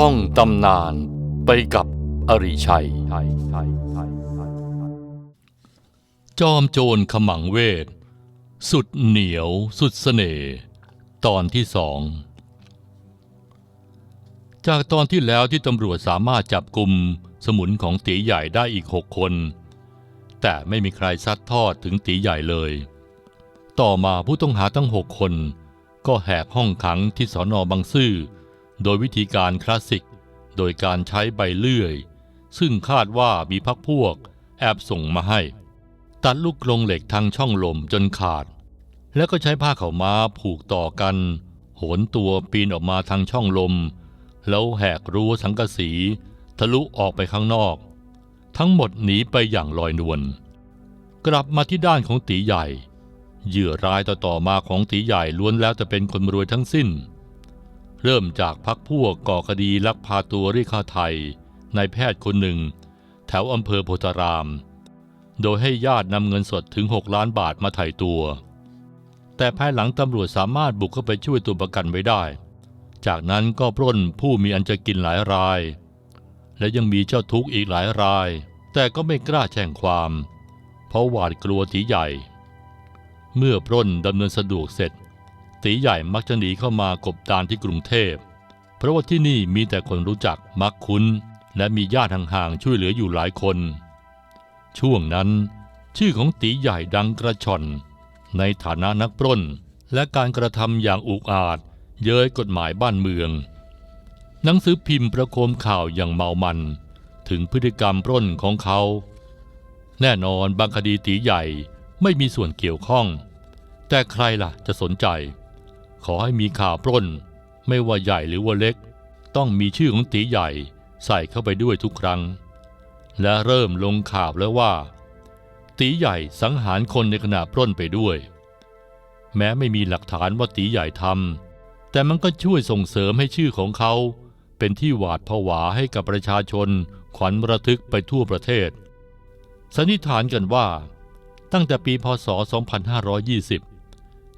ท่องตำนานไปกับอริชัย จอมโจรขมังเวท สุดเหนียวสุดเสน่ห์ตอนที่สอง จากตอนที่แล้วที่ตำรวจสามารถจับกลุ่มสมุนของตีใหญ่ได้อีกหกคน แต่ไม่มีใครซัดทอดถึงตีใหญ่เลย ต่อมาผู้ต้องหาทั้งหกคน ก็แหกห้องขังที่สอนอบางซื่อ โดยวิธีการคลาสสิก โดยการใช้ใบเลื่อย ซึ่งคาดว่ามีพักพวกแอบส่งมาให้ ตัดลูกกรงเหล็กทางช่องลมจนขาด แล้วก็ใช้ผ้าเขาม้าผูกต่อกัน โหนตัวปีนออกมาทางช่องลม แล้วแหกรั้วสังกะสี ทะลุออกไปข้างนอก ทั้งหมดหนีไปอย่างลอยนวลกลับมาที่ด้านของตีใหญ่ เหยื่อรายต่อๆมาของตีใหญ่ล้วนแล้วจะเป็นคนรวยทั้งสิ้น เริ่มจากพักพวกก่อคดีลักพาตัวเรียกค่าไทยนายแพทย์คนหนึ่ง แถวอำเภอโพธาราม โดยให้ญาตินำเงินสดถึง 6 ล้านบาทมาไถ่ตัว แต่ภายหลังตำรวจสามารถบุกเข้าไปช่วยตัวประกันไว้ได้ จากนั้นก็ปล้นผู้มีอันจะกินหลายราย และยังมีเจ้าทุกข์อีกหลายราย แต่ก็ไม่กล้าแจ้งความ เพราะหวาดกลัวตีใหญ่ เมื่อปล้นดำเนินสะดวกเสร็จ ตีใหญ่มักจะหนีเข้ามากบดานที่กรุงเทพ เพราะว่าที่นี่มีแต่คนรู้จักมักคุ้น และมีญาติห่างๆช่วยเหลืออยู่หลายคน ช่วงนั้น ชื่อของตีใหญ่ดังกระชอน ในฐานะนักปล้น และการกระทำอย่างอุกอาจ เย้ยกฎหมายบ้านเมือง หนังสือพิมพ์ประโคมข่าวอย่างเมามัน ถึงพฤติกรรมปล้นของเขา แน่นอนบางคดีตีใหญ่ไม่มีส่วนเกี่ยวข้อง แต่ใครล่ะจะสนใจ ขอให้มีข่าวปล้น ไม่ว่าใหญ่หรือว่าเล็ก ต้องมีชื่อของตีใหญ่ใส่เข้าไปด้วยทุกครั้ง และเริ่มลงข่าวแล้วว่า ตีใหญ่สังหารคนในขณะปล้นไปด้วย แม้ไม่มีหลักฐานว่าตีใหญ่ทำแต่มันก็ช่วยส่งเสริมให้ชื่อของเขา เป็นที่หวาดผวาให้กับประชาชน ขวัญระทึกไปทั่วประเทศสันนิษฐานกันว่า ตั้งแต่ปีพศ 2520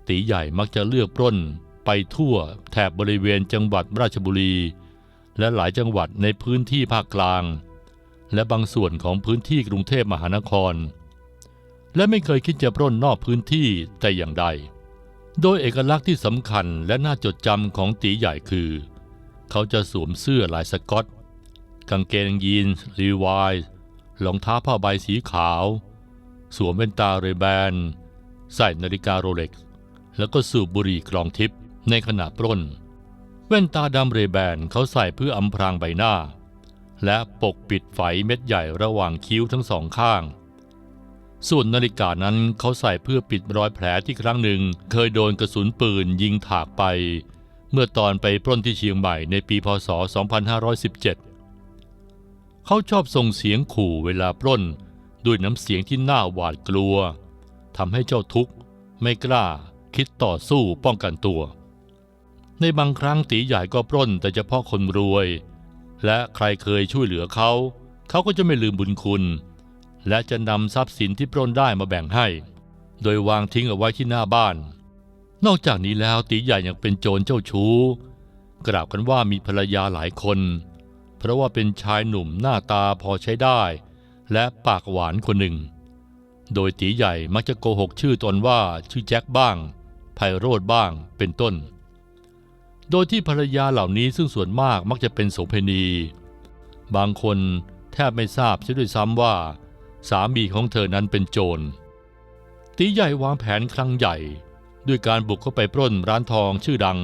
ตีใหญ่มักจะเลือกปล้น ไปทั่วแถบบริเวณจังหวัดราชบุรี และหลายจังหวัดในพื้นที่ภาคกลาง และบางส่วนของพื้นที่กรุงเทพมหานคร และไม่เคยคิดจะปล้นนอกพื้นที่แต่อย่างใด โดยเอกลักษณ์ที่สำคัญและน่าจดจำของตีใหญ่คือ เขาจะสวมเสื้อลายสกอต กางเกงยีนส์รีวายรองเท้าผ้าใบสีขาว สวมแว่นตาเรแบนใส่นาฬิกาโรเล็กซ์ แล้วก็สูบบุหรี่กรองทิพย์ในขณะปล้น แว่นตาดำเรแบนเขาใส่เพื่ออำพรางใบหน้า และปกปิดไฝเม็ดใหญ่ระหว่างคิ้วทั้งสองข้าง ส่วนนาฬิกานั้นเขาใส่เพื่อปิดรอยแผลที่ครั้งหนึ่ง เคยโดนกระสุนปืนยิงถากไป เมื่อตอนไปปล้นที่เชียงใหม่ในปีพศ 2517 เขาชอบส่งเสียงขู่เวลาปล้นด้วยน้ำเสียงที่น่าหวาดกลัวทำให้เจ้าทุกข์ไม่กล้า คิดต่อสู้ป้องกันตัว ในบางครั้งตีใหญ่ก็ปล้นแต่เฉพาะคนรวย และใครเคยช่วยเหลือเขา เขาก็จะไม่ลืมบุญคุณ และจะนำทรัพย์สินที่ปล้นได้มาแบ่งให้ โดยวางทิ้งเอาไว้ที่หน้าบ้าน นอกจากนี้แล้วตีใหญ่ยังเป็นโจรเจ้าชู้ กล่าวกันว่ามีภรรยาหลายคน เพราะว่าเป็นชายหนุ่มหน้าตาพอใช้ได้ และปากหวานคนหนึ่งโดยตีใหญ่มักจะโกหกชื่อตนว่าชื่อแจ็คบ้าง ไพโรธบ้างเป็นต้น โดยที่ภรรยาเหล่านี้ซึ่งส่วนมากมักจะเป็นโสเภณี บางคนแทบไม่ทราบเสียด้วยซ้ำว่า สามีของเธอนั้นเป็นโจรตีใหญ่วางแผนครั้งใหญ่ ด้วยการบุกเข้าไปปล้นร้านทองชื่อดัง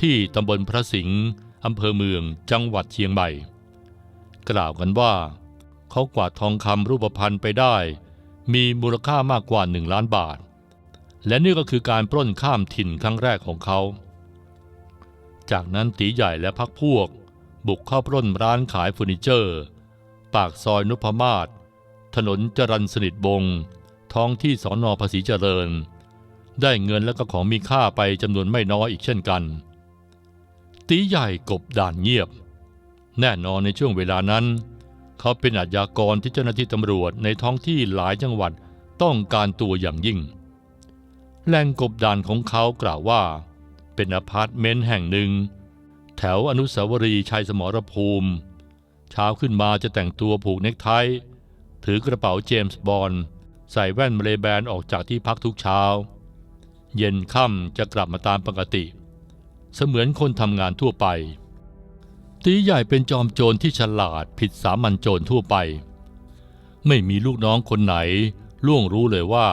ที่ตำบลพระสิงห์อำเภอเมืองจังหวัดเชียงใหม่ กล่าวกันว่า เขากวาดทองคำรูปพรรณไปได้ มีมูลค่ามากกว่าหนึ่งล้านบาท และนี่ก็คือการปล้นข้ามถิ่นครั้งแรกของเขา จากนั้นตีใหญ่และพักพวก บุกเข้าปล้นร้านขายเฟอร์นิเจอร์ ปากซอยนุพมาศ ถนนจรัญสนิทบง ท้องที่สอนอภาษีเจริญ ได้เงินและก็ของมีค่าไปจำนวนไม่น้อยอีกเช่นกัน ตีใหญ่กบด่านเงียบ แน่นอนในช่วงเวลานั้น เขาเป็นอาชญากรที่เจ้าหน้าที่ตำรวจในท้องที่หลายจังหวัดต้องการตัวอย่างยิ่ง แหล่งกบดานของเขากล่าวว่า เป็นอพาร์ตเมนต์แห่งหนึ่ง แถวอนุสาวรีย์ชัยสมรภูมิ เช้าขึ้นมาจะแต่งตัวผูกเนคไท ถือกระเป๋าเจมส์บอนด์ใส่แว่นเมเลแบนออกจากที่พักทุกเช้า เย็นค่ำจะกลับมาตามปกติ เสมือนคนทำงานทั่วไป ตีใหญ่เป็นจอมโจรที่ฉลาดผิดสามัญโจรทั่วไป ไม่มีลูกน้องคนไหนล่วงรู้เลยว่า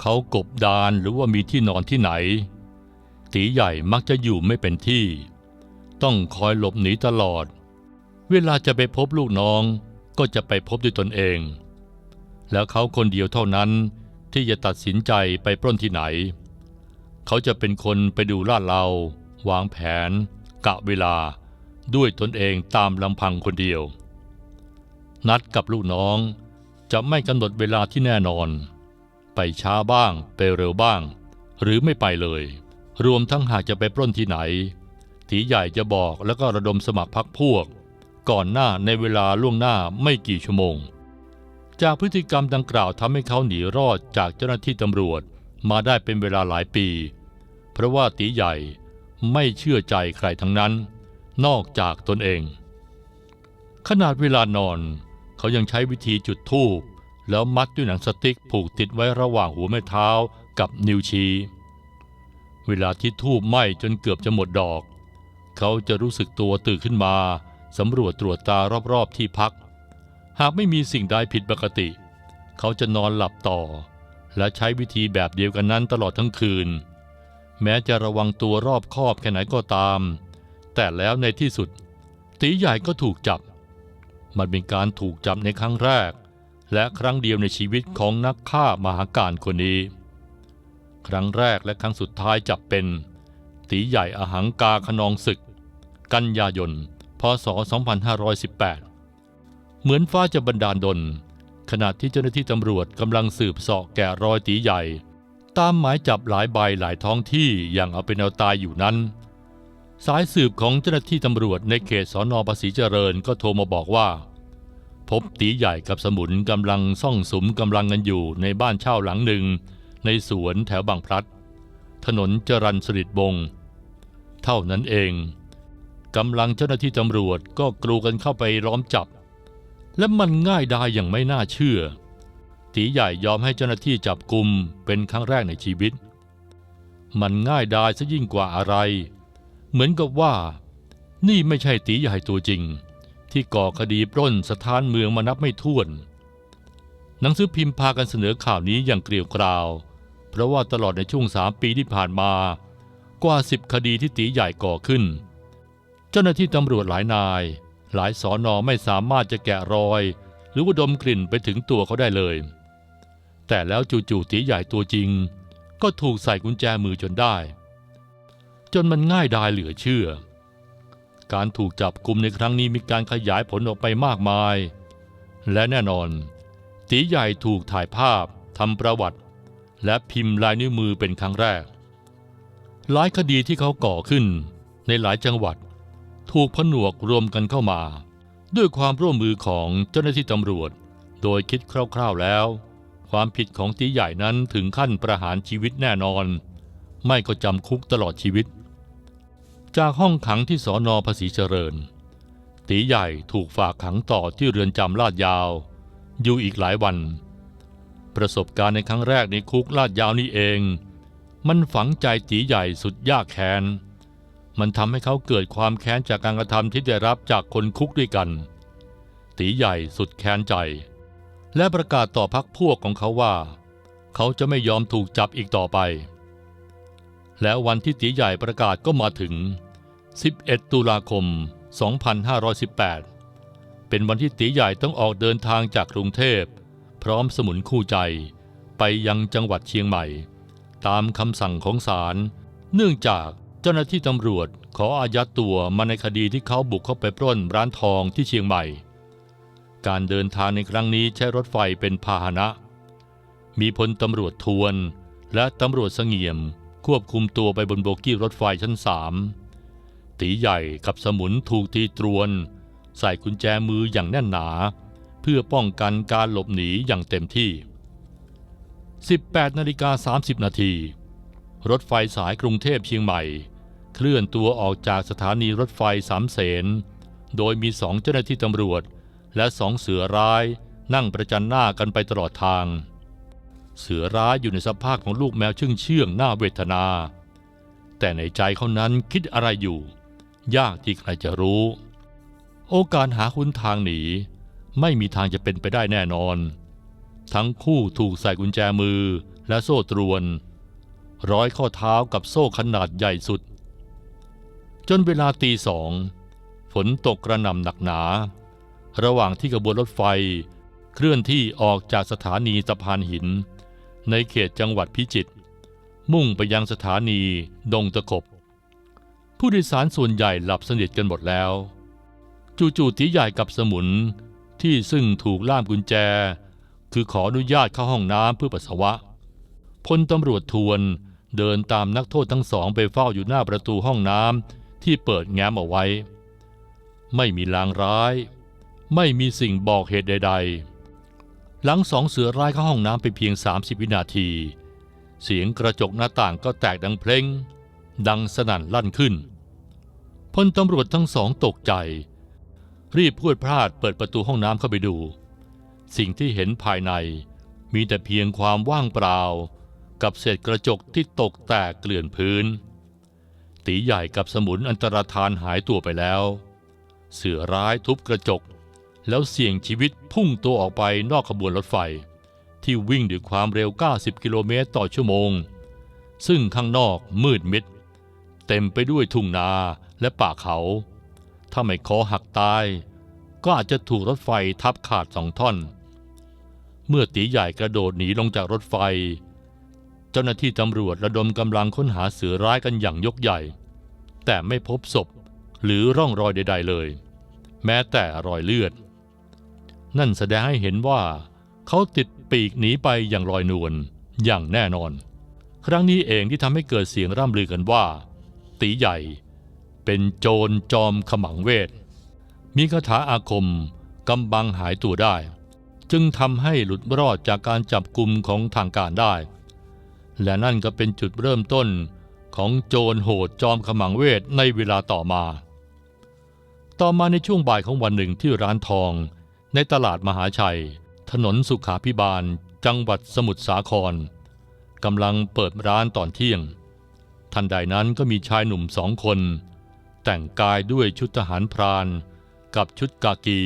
เขากบดานหรือว่ามีที่นอนที่ไหน ตีใหญ่มักจะอยู่ไม่เป็นที่ ต้องคอยหลบหนีตลอด เวลาจะไปพบลูกน้องก็จะไปพบด้วยตนเอง แล้วเขาคนเดียวเท่านั้นที่จะตัดสินใจไปปล้นที่ไหน เขาจะเป็นคนไปดูลาดเรา วางแผน กะเวลาด้วยตนเองตามลำพังคนเดียว นัดกับลูกน้องจะไม่กำหนดเวลาที่แน่นอน ไปช้าบ้าง ไปเร็วบ้าง หรือไม่ไปเลย รวมทั้งหากจะไปปล้นที่ไหนตีใหญ่จะบอกแล้วก็ระดมสมัครพักพวก ก่อนหน้าในเวลาล่วงหน้าไม่กี่ชั่วโมง จากพฤติกรรมดังกล่าวทำให้เขาหนีรอดจากเจ้าหน้าที่ตำรวจมาได้เป็นเวลาหลายปี เพราะว่าตีใหญ่ไม่เชื่อใจใครทั้งนั้น นอกจากตนเอง ขนาดเวลานอน เขายังใช้วิธีจุดธูป แล้วมัดด้วยหนังสติ๊กผูกติดไว้ระหว่างหัวแม่เท้ากับนิ้วชี้ เวลาที่ธูปไหม้จนเกือบจะหมดดอก เขาจะรู้สึกตัวตื่นขึ้นมาสำรวจตรวจตารอบๆที่พัก หากไม่มีสิ่งใดผิดปกติ เขาจะนอนหลับต่อ และใช้วิธีแบบเดียวกันนั้นตลอดทั้งคืน แม้จะระวังตัวรอบคอบแค่ไหนก็ตาม แต่แล้วในที่สุด ตีใหญ่ก็ถูกจับ มันเป็นการถูกจับในครั้งแรก และครั้งเดียวในชีวิตของนักฆ่ามหาการคนนี้ ครั้งแรกและครั้งสุดท้ายจับเป็น ตีใหญ่อหังกาขนองศึก กันยายน พศ 2518 เหมือนฟ้าจะบันดาลดลขณะที่เจ้าหน้าที่ตำรวจกำลังสืบเสาะแกะรอยตีใหญ่ ตามหมายจับหลายใบหลายท้องที่อย่างเอาเป็นเอาตายอยู่นั้น สายสืบของเจ้าหน้าที่ตำรวจในเขตสอนอภาษีเจริญก็โทรมาบอกว่า บตีใหญ่กับสมุนกำลังซ่องสุมกำลังกันอยู่ในบ้านเช่าหลังหนึ่ง ในสวนแถวบางพลัด ถนนจรันสฤษบง เท่านั้นเองกำลังเจ้าหน้าที่ตำรวจก็กรูกันเข้าไปล้อมจับ และมันง่ายดายอย่างไม่น่าเชื่อ ตีใหญ่ยอมให้เจ้าหน้าที่จับกลุ่มเป็นครั้งแรกในชีวิต มันง่ายดายซะยิ่งกว่าอะไร เหมือนกับว่า นี่ไม่ใช่ตีใหญ่ตัวจริง ที่ก่อคดีปล้นสถานเมืองมานับไม่ถ้วน หนังสือพิมพ์พากันเสนอข่าวนี้อย่างเกลียวกราว เพราะว่าตลอดในช่วงสามปีที่ผ่านมา กว่าสิบคดีที่ตีใหญ่ก่อขึ้น เจ้าหน้าที่ตำรวจหลายนาย หลายสอนอไม่สามารถจะแกะรอย หรือว่าดมกลิ่นไปถึงตัวเขาได้เลย แต่แล้วจู่ๆตีใหญ่ตัวจริง ก็ถูกใส่กุญแจมือจนได้ จนมันง่ายดายเหลือเชื่อ การถูกจับกลุ่มในครั้งนี้มีการขยายผลออกไปมากมาย และแน่นอน ตีใหญ่ถูกถ่ายภาพทำประวัติ และพิมพ์ลายนิ้วมือเป็นครั้งแรก หลายคดีที่เขาก่อขึ้นในหลายจังหวัด ถูกผนวกรวมกันเข้ามา ด้วยความร่วมมือของเจ้าหน้าที่ตำรวจ โดยคิดคร่าวๆแล้ว ความผิดของตีใหญ่นั้นถึงขั้นประหารชีวิตแน่นอน ไม่ก็จำคุกตลอดชีวิต จากห้องขังที่สอนอภาษีเจริญ ตีใหญ่ถูกฝากขังต่อที่เรือนจำลาดยาว อยู่อีกหลายวัน ประสบการณ์ในครั้งแรกในคุกลาดยาวนี่เอง มันฝังใจตีใหญ่สุดยากแค้น มันทำให้เขาเกิดความแค้นจากการกระทำที่ได้รับจากคนคุกด้วยกัน ตีใหญ่สุดแค้นใจ และประกาศต่อพักพวกของเขาว่า เขาจะไม่ยอมถูกจับอีกต่อไปแล้ววันที่ตีใหญ่ประกาศก็มาถึง 11 ตุลาคม 2518 เป็นวันที่ตีใหญ่ต้องออกเดินทางจากกรุงเทพ พร้อมสมุนคู่ใจ ไปยังจังหวัดเชียงใหม่ ตามคำสั่งของศาลเนื่องจากเจ้าหน้าที่ตำรวจขออายัดตัวมาในคดีที่เขาบุกเข้าไปปล้นร้านทองที่เชียงใหม่ การเดินทางในครั้งนี้ใช้รถไฟเป็นพาหนะ มีพลตำรวจทวน และตำรวจเสงี่ยม ควบคุมตัวไปบนโบกี้รถไฟชั้นสาม ตีใหญ่กับสมุนถูกตีตรวน ใส่กุญแจมืออย่างแน่นหนา เพื่อป้องกันการหลบหนีอย่างเต็มที่ 18นาฬิกา30 นาที รถไฟสายกรุงเทพเชียงใหม่ เคลื่อนตัวออกจากสถานีรถไฟสามเสน โดยมีสองเจ้าหน้าที่ตำรวจ และสองเสือร้ายนั่งประจันหน้ากันไปตลอดทาง เสือร้ายอยู่ในสภาพของลูกแมวเชื่องเชื่องๆน่าเวทนา แต่ในใจเขานั้นคิดอะไรอยู่ ยากที่ใครจะรู้ โอกาสหาคุณทางหนี ไม่มีทางจะเป็นไปได้แน่นอน ทั้งคู่ถูกใส่กุญแจมือและโซ่ตรวน ร้อยข้อเท้ากับโซ่ขนาดใหญ่สุด จนเวลาตีสอง ฝนตกกระหน่ำหนักหนา ระหว่างที่ขบวนรถไฟเคลื่อนที่ออกจากสถานีสะพานหิน ในเขตจังหวัดพิจิตรมุ่งไปยังสถานีดงตะขบ ผู้โดยสารส่วนใหญ่หลับสนิทกันหมดแล้ว จู่ๆตีใหญ่กับสมุนที่ซึ่งถูกล่ามกุญแจ คือขออนุญาตเข้าห้องน้ำเพื่อปัสสาวะพลตำรวจทวนเดินตามนักโทษทั้งสองไปเฝ้าอยู่หน้าประตูห้องน้ำที่เปิดแง้มเอาไว้ ไม่มีลางร้าย ไม่มีสิ่งบอกเหตุใด ๆ หลังสองเสือร้ายเข้าห้องน้ำไปเพียง 30 วินาที เสียงกระจกหน้าต่างก็แตกดังเพลง ดังสนั่นลั่นขึ้นพลตำรวจทั้งสองตกใจ รีบพูดพลาดเปิดประตูห้องน้ำเข้าไปดู สิ่งที่เห็นภายในมีแต่เพียงความว่างเปล่า กับเศษกระจกที่ตกแตกเกลื่อนพื้น ตีใหญ่กับสมุนอันตรธานหายตัวไปแล้ว เสือร้ายทุบกระจก แล้วเสี่ยงชีวิตพุ่งตัวออกไปนอกขบวนรถไฟ ที่วิ่งด้วยความเร็ว 90 กิโลเมตรต่อชั่วโมง ซึ่งข้างนอกมืดมิด เต็มไปด้วยทุ่งนาและป่าเขา ถ้าไม่คอหักตาย ก็อาจจะถูกรถไฟทับขาดสองท่อน เมื่อตีใหญ่กระโดดหนีลงจากรถไฟ เจ้าหน้าที่ตำรวจระดมกำลังค้นหาเสือร้ายกันอย่างยกใหญ่ แต่ไม่พบศพหรือร่องรอยใด ๆเลย แม้แต่รอยเลือด นั่นแสดงให้เห็นว่า เขาติดปีกหนีไปอย่างลอยนวลอย่างแน่นอน ครั้งนี้เองที่ทำให้เกิดเสียงร่ำลือกันว่า ตีใหญ่ เป็นโจรจอมขมังเวท มีคาถาอาคมกำบังหายตัวได้ จึงทำให้หลุดรอดจากการจับกลุ่มของทางการได้ และนั่นก็เป็นจุดเริ่มต้นของโจรโหดจอมขมังเวทในเวลาต่อมา ต่อมาในช่วงบ่ายของวันหนึ่งที่ร้านทอง ในตลาดมหาชัย ถนนสุขาพิบาล จังหวัดสมุทรสาครกำลังเปิดร้านตอนเที่ยง ทันใดนั้นก็มีชายหนุ่มสองคน แต่งกายด้วยชุดทหารพราน กับชุดกากี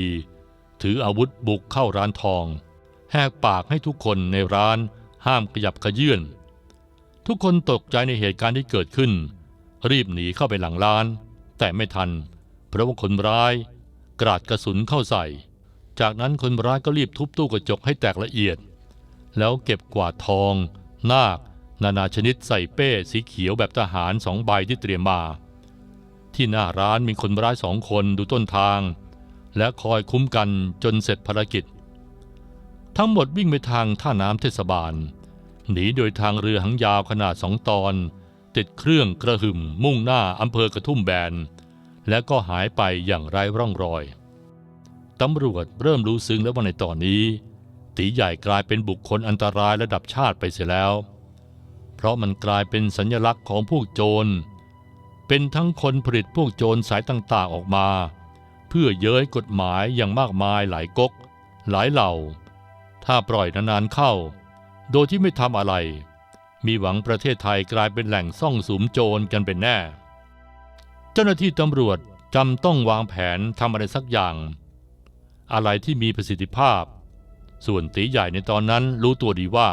ถืออาวุธบุกเข้าร้านทอง แหกปากให้ทุกคนในร้านห้ามขยับขยื่นทุกคนตกใจในเหตุการณ์ที่เกิดขึ้น รีบหนีเข้าไปหลังร้าน แต่ไม่ทัน เพราะว่าคนร้าย กราดกระสุนเข้าใส่ จากนั้นคนร้ายก็รีบทุบตู้กระจกให้แตกละเอียด แล้วเก็บกวาดทอง นาค นานาชนิดใส่เป้สีเขียวแบบทหารสองใบที่เตรียมมา ที่หน้าร้านมีคนร้ายสองคนดูต้นทาง และคอยคุ้มกันจนเสร็จภารกิจ ทั้งหมดวิ่งไปทางท่าน้ำเทศบาล หนีโดยทางเรือหางยาวขนาดสองตอน ติดเครื่องกระหึ่มมุ่งหน้าอำเภอกระทุ่มแบน และก็หายไปอย่างไร้ร่องรอยตำรวจเริ่มรู้ซึ้งแล้วว่าในตอนนี้ ตีใหญ่กลายเป็นบุคคลอันตรายระดับชาติไปเสียแล้ว เพราะมันกลายเป็นสัญลักษณ์ของพวกโจร เป็นทั้งคนผลิตพวกโจรสายต่างๆออกมา เพื่อเย้ยกฎหมายอย่างมากมายหลายก๊ก หลายเหล่า ถ้าปล่อยนานๆเข้า โดยที่ไม่ทำอะไร มีหวังประเทศไทยกลายเป็นแหล่งซ่องสุมโจรกันเป็นแน่ เจ้าหน้าที่ตำรวจจำต้องวางแผนทำอะไรสักอย่าง อะไรที่มีประสิทธิภาพ ส่วนตีใหญ่ในตอนนั้นรู้ตัวดีว่า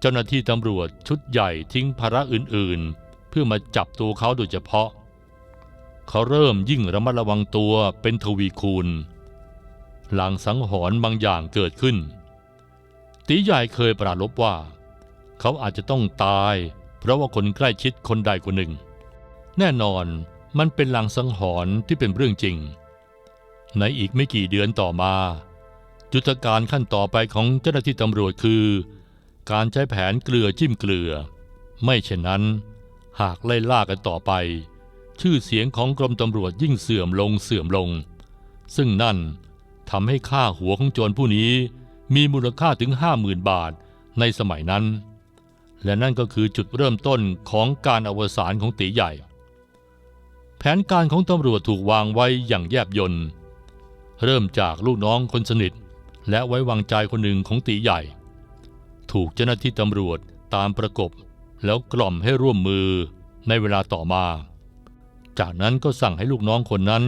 เจ้าหน้าที่ตำรวจชุดใหญ่ทิ้งภาระอื่นๆ เพื่อมาจับตัวเขาโดยเฉพาะ เขาเริ่มยิ่งระมัดระวังตัวเป็นทวีคูณหลังสังหรณ์บางอย่างเกิดขึ้น ตีใหญ่เคยปราลบว่า เขาอาจจะต้องตาย เพราะว่าคนใกล้ชิดคนใดคนหนึ่ง แน่นอนมันเป็นลางสังหรณ์ที่เป็นเรื่องจริง ในอีกไม่กี่เดือนต่อมายุทธการขั้นต่อไปของเจ้าหน้าที่ตำรวจคือ การใช้แผนเกลือจิ้มเกลือ ไม่เช่นนั้น หากไล่ล่ากันต่อไป ชื่อเสียงของกรมตำรวจยิ่งเสื่อมลงเสื่อมลง ซึ่งนั่นทำให้ค่าหัวของโจรผู้นี้ มีมูลค่าถึงห้าหมื่นบาทในสมัยนั้น และนั่นก็คือจุดเริ่มต้นของการอวสานของตีใหญ่ แผนการของตำรวจถูกวางไว้อย่างแยบยลเริ่มจากลูกน้องคนสนิท และไว้วางใจคนหนึ่งของตีใหญ่ ถูกเจ้าหน้าที่ตำรวจตามประกบ แล้วกล่อมให้ร่วมมือในเวลาต่อมา จากนั้นก็สั่งให้ลูกน้องคนนั้น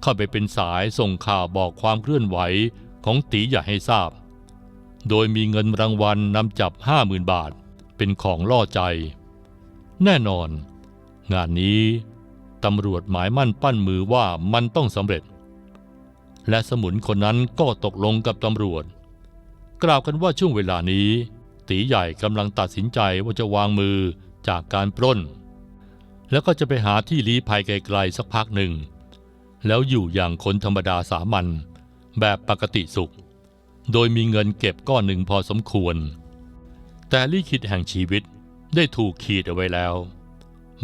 เข้าไปเป็นสายส่งข่าวบอกความเคลื่อนไหวของตีใหญ่ให้ทราบ โดยมีเงินรางวัลนำจับห้าหมื่นบาทเป็นของล่อใจ แน่นอน งานนี้ตำรวจหมายมั่นปั้นมือว่ามันต้องสำเร็จ และสมุนคนนั้นก็ตกลงกับตำรวจ กล่าวกันว่าช่วงเวลานี้ ตีใหญ่กำลังตัดสินใจว่าจะวางมือจากการปล้น แล้วก็จะไปหาที่ลี้ภัยไกลๆสักพักหนึ่ง แล้วอยู่อย่างคนธรรมดาสามัญแบบปกติสุข โดยมีเงินเก็บก้อนหนึ่งพอสมควร แต่ลิขิตแห่งชีวิตได้ถูกขีดเอาไว้แล้ว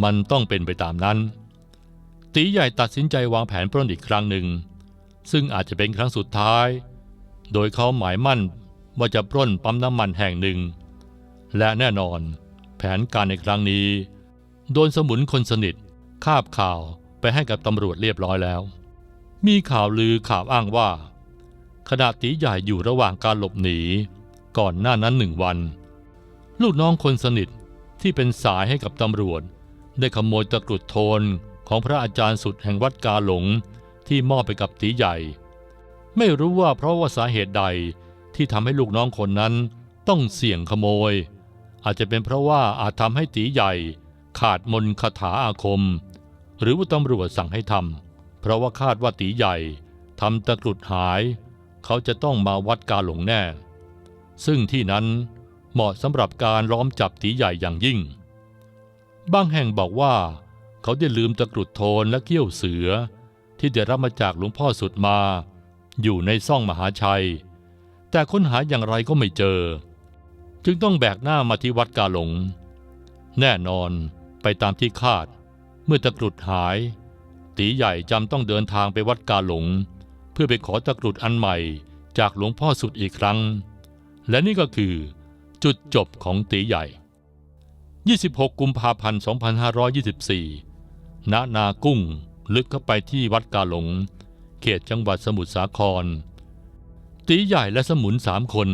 มันต้องเป็นไปตามนั้น ตีใหญ่ตัดสินใจวางแผนปล้นอีกครั้งหนึ่ง ซึ่งอาจจะเป็นครั้งสุดท้าย โดยเขาหมายมั่น ว่าจะปล้นปั๊มน้ำมันแห่งหนึ่ง และแน่นอน แผนการในครั้งนี้ โดนสมุนคนสนิท คาบข่าวไปให้กับตำรวจเรียบร้อยแล้ว มีข่าวลือข่าวอ้างว่า ขณะตีใหญ่อยู่ระหว่างการหลบหนี ก่อนหน้านั้นหนึ่งวัน ลูกน้องคนสนิทที่เป็นสายให้กับตำรวจ ได้ขโมยตะกรุดโทนของพระอาจารย์สุดแห่งวัดกาหลงที่มอบไปกับตีใหญ่ ไม่รู้ว่าเพราะว่าสาเหตุใด ที่ทำให้ลูกน้องคนนั้นต้องเสี่ยงขโมย อาจจะเป็นเพราะว่าอาจทำให้ตีใหญ่ ขาดมนคาถาอาคม หรือว่าตำรวจสั่งให้ทำเพราะว่าคาดว่าตีใหญ่ทำตะกรุดหาย เขาจะต้องมาวัดกาหลงแน่ ซึ่งที่นั้นเหมาะสำหรับการล้อมจับตีใหญ่อย่างยิ่ง บางแห่งบอกว่า เขาได้ลืมตะกรุดโทนและเกี้ยวเสือ ที่ได้รับมาจากหลวงพ่อสุดมา อยู่ในซ่องมหาชัย แต่ค้นหาอย่างไรก็ไม่เจอ จึงต้องแบกหน้ามาที่วัดกาหลง แน่นอนไปตามที่คาด เมื่อตะกรุดหาย ตีใหญ่จำต้องเดินทางไปวัดกาหลง เพื่อไปขอตะกรุดอันใหม่จากหลวงพ่อสุดอีกครั้ง และนี่ก็คือ จุดจบของตีใหญ่ 26 กุมภาพันธ์ 2524 ณ นากุ้งลึกเข้าไปที่วัดกาหลง เขตจังหวัดสมุทรสาคร ตีใหญ่และสมุนสามคน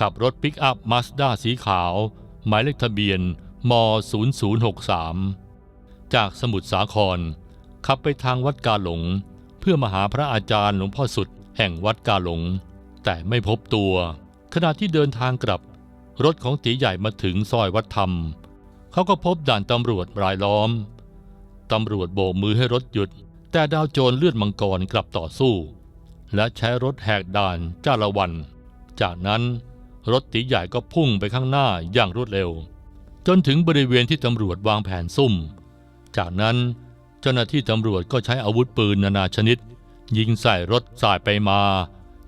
ขับรถปิกอัพมาสด้าสีขาว หมายเลขทะเบียนม 0063 จากสมุทรสาคร ขับไปทางวัดกาหลง เพื่อมาหาพระอาจารย์หลวงพ่อสุดแห่งวัดกาหลง แต่ไม่พบตัว ขณะที่เดินทางกลับ รถของตีใหญ่มาถึงซอยวัดธรรม เขาก็พบด่านตำรวจรายล้อมตำรวจโบกมือให้รถหยุด แต่ดาวโจรเลือดมังกรกลับต่อสู้ และใช้รถแหกด่านจ้าละวัน จากนั้นรถตีใหญ่ก็พุ่งไปข้างหน้าอย่างรวดเร็ว จนถึงบริเวณที่ตำรวจวางแผนซุ่ม จากนั้นเจ้าหน้าที่ตำรวจก็ใช้อาวุธปืนนานาชนิด ยิงใส่รถสายไปมา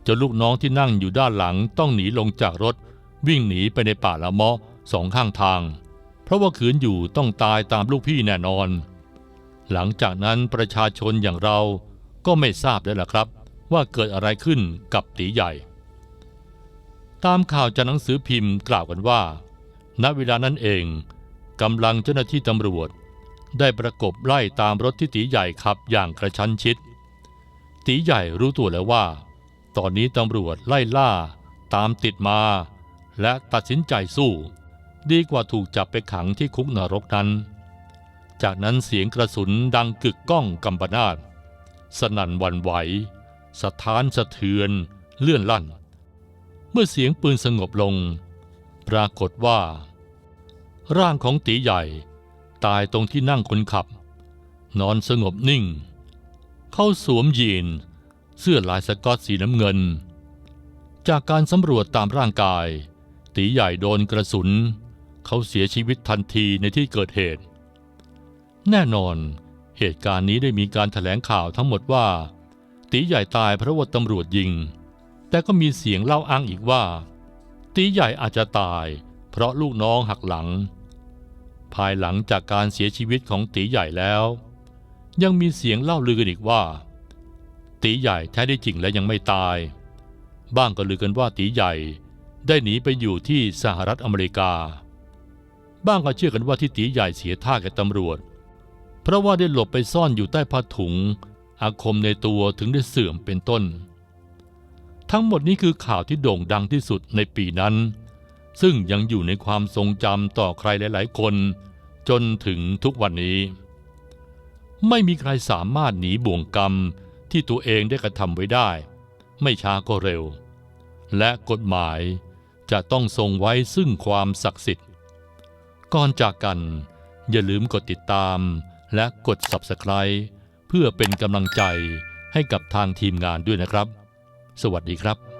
จนลูกน้องที่นั่งอยู่ด้านหลังต้องหนีลงจากรถ วิ่งหนีไปในป่าละเมาะสองข้างทาง เพราะว่าขืนอยู่ต้องตายตามลูกพี่แน่นอน หลังจากนั้นประชาชนอย่างเราก็ไม่ทราบเลยล่ะครับ ว่าเกิดอะไรขึ้นกับตีใหญ่ ตามข่าวจากหนังสือพิมพ์กล่าวกันว่า ณเวลานั้นเองกำลังเจ้าหน้าที่ตำรวจ ได้ประกบไล่ตามรถที่ตีใหญ่ขับอย่างกระชั้นชิด ตีใหญ่รู้ตัวแล้วว่า ตอนนี้ตำรวจไล่ล่าตามติดมา และตัดสินใจสู้ ดีกว่าถูกจับไปขังที่คุกนรกนั้น จากนั้นเสียงกระสุนดังกึกก้องกำปนาตสนั่นวันไหว สถานสะเทือนเลื่อนลั่น เมื่อเสียงปืนสงบลง ปรากฏว่า ร่างของตีใหญ่ตายตรงที่นั่งคนขับ นอนสงบนิ่ง เขาสวมยีน เสื้อลายสก๊อตสีน้ำเงิน จากการสำรวจตามร่างกาย ตีใหญ่โดนกระสุน เขาเสียชีวิตทันทีในที่เกิดเหตุ แน่นอนเหตุการณ์นี้ได้มีการถแถลงข่าวทั้งหมดว่า ตีใหญ่ตายเพราะว่าตำรวจยิง แต่ก็มีเสียงเล่าอ้างอีกว่า ตีใหญ่อาจจะตาย เพราะลูกน้องหักหลัง ภายหลังจากการเสียชีวิตของตีใหญ่แล้ว ยังมีเสียงเล่าลือกันอีกว่า ตีใหญ่แท้ได้จริงและยังไม่ตาย บ้างก็ลือกันว่าตีใหญ่ได้หนีไปอยู่ที่สหรัฐอเมริกา บ้างก็เชื่อกันว่าที่ตีใหญ่เสียท่าแก่ตำรวจ เพเพราะว่าได้หลบไปซ่อนอยู่ใต้ผ้าถุง อาคมในตัวถึงได้เสื่อมเป็นต้น ทั้งหมดนี้คือข่าวที่โด่งดังที่สุดในปีนั้น ซึ่งยังอยู่ในความทรงจำต่อใครหลาย ๆ คน จนถึงทุกวันนี้ ไม่มีใครสามารถหนีบ่วงกรรมที่ตัวเองได้กระทำไว้ได้ ไม่ช้าก็เร็ว และกฎหมายจะต้องทรงไว้ซึ่งความศักดิ์สิทธิ์ ก่อนจากกัน อย่าลืมกดติดตามและกด Subscribe เพื่อเป็นกำลังใจให้กับทางทีมงานด้วยนะครับ สวัสดีครับ